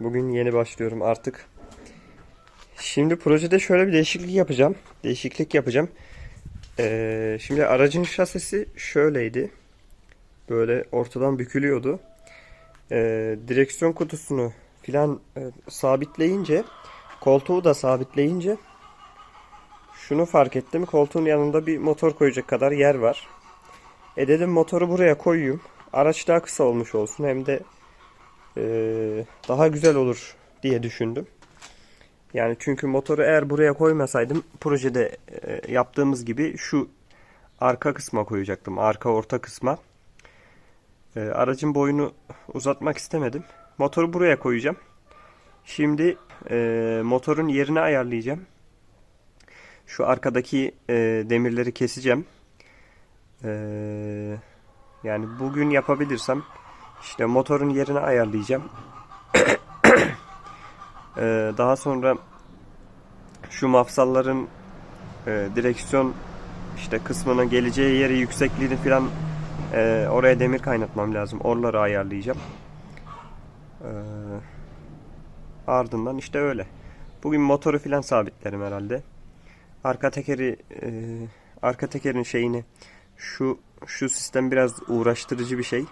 Bugün yeni başlıyorum artık. Şimdi projede şöyle bir değişiklik yapacağım. Değişiklik yapacağım. Ee, şimdi aracın şasisi şöyleydi. Böyle ortadan bükülüyordu. Ee, direksiyon kutusunu filan e, sabitleyince, koltuğu da sabitleyince şunu fark ettim. Koltuğun yanında bir motor koyacak kadar yer var. E dedim motoru buraya koyayım. Araç daha kısa olmuş olsun. Hem de daha güzel olur diye düşündüm. Yani çünkü motoru eğer buraya koymasaydım projede eee, yaptığımız gibi şu arka kısma koyacaktım. Arka orta kısma. Eee, aracın boyunu uzatmak istemedim. Motoru buraya koyacağım. Şimdi eee, motorun yerini ayarlayacağım. Şu arkadaki eee, demirleri keseceğim. Eee, yani bugün yapabilirsem işte motorun yerini ayarlayacağım. Eee, daha sonra şu mafsalların eee, direksiyon işte kısmının geleceği yeri yüksekliğini falan eee, oraya demir kaynatmam lazım. Oraları ayarlayacağım. Eee, ardından işte öyle. Bugün motoru falan sabitlerim herhalde. Arka tekeri eee, arka tekerin şeyini şu şu sistem biraz uğraştırıcı bir şey.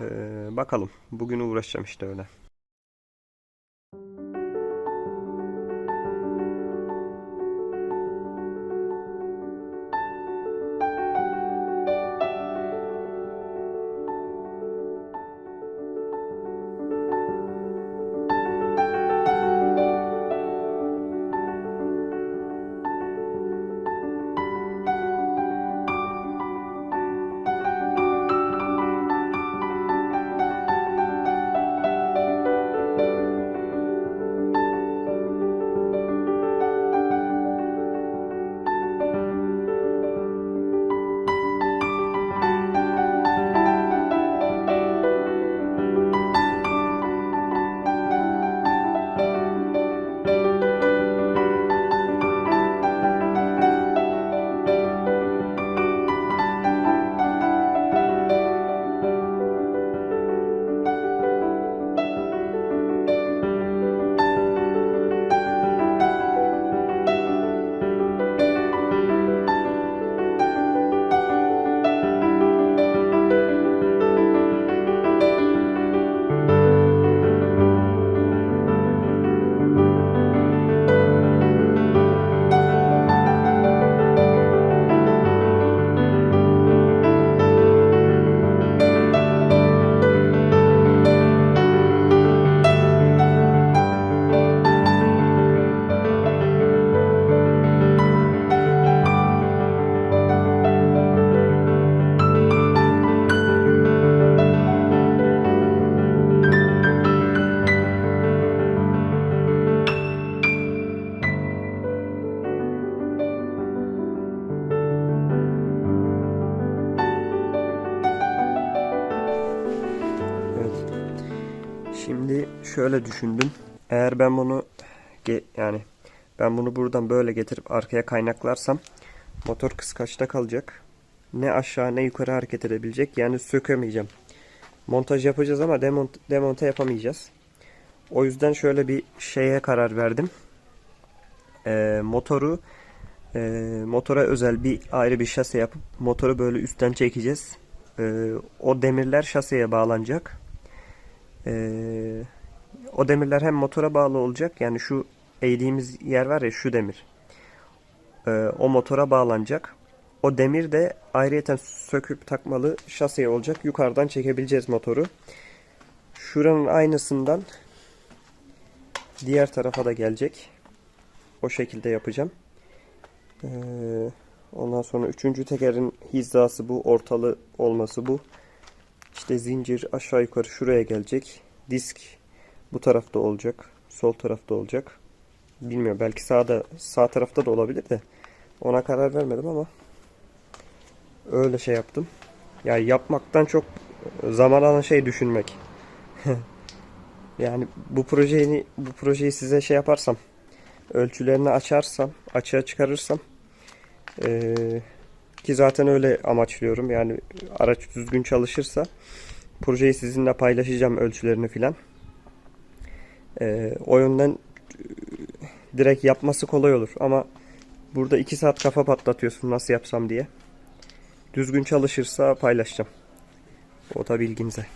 Ee, bakalım. Bugün uğraşacağım işte öyle. Şimdi şöyle düşündüm. Eğer ben bunu yani ben bunu buradan böyle getirip arkaya kaynaklarsam motor kıskaçta kalacak. Ne aşağı ne yukarı hareket edebilecek. Yani sökemeyeceğim. Montaj yapacağız ama demont demonte yapamayacağız. O yüzden şöyle bir şeye karar verdim. Ee, motoru e, motora özel bir ayrı bir şase yapıp motoru böyle üstten çekeceğiz. Ee, o demirler şaseye bağlanacak. Ee, o demirler hem motora bağlı olacak. Yani şu eğdiğimiz yer var ya şu demir. Ee, o motora bağlanacak. O demir de ayrıyeten söküp takmalı şaseye olacak. Yukarıdan çekebileceğiz motoru. Şuranın aynısından diğer tarafa da gelecek. O şekilde yapacağım. Ee, ondan sonra üçüncü tekerin hizası bu. Ortalı olması bu. İşte zincir aşağı yukarı şuraya gelecek. Disk bu tarafta olacak. Sol tarafta olacak. Bilmiyorum belki sağda sağ tarafta da olabilir de ona karar vermedim ama öyle şey yaptım. Yani yapmaktan çok zaman alan şey düşünmek. yani bu projeyi bu projeyi size şey yaparsam ölçülerini açarsam açığa çıkarırsam eee, ki zaten öyle amaçlıyorum. Yani araç düzgün çalışırsa projeyi sizinle paylaşacağım ölçülerini filan. Ee, o yönden e, direkt yapması kolay olur ama burada 2 saat kafa patlatıyorsun nasıl yapsam diye. Düzgün çalışırsa paylaşacağım. O da bilginize.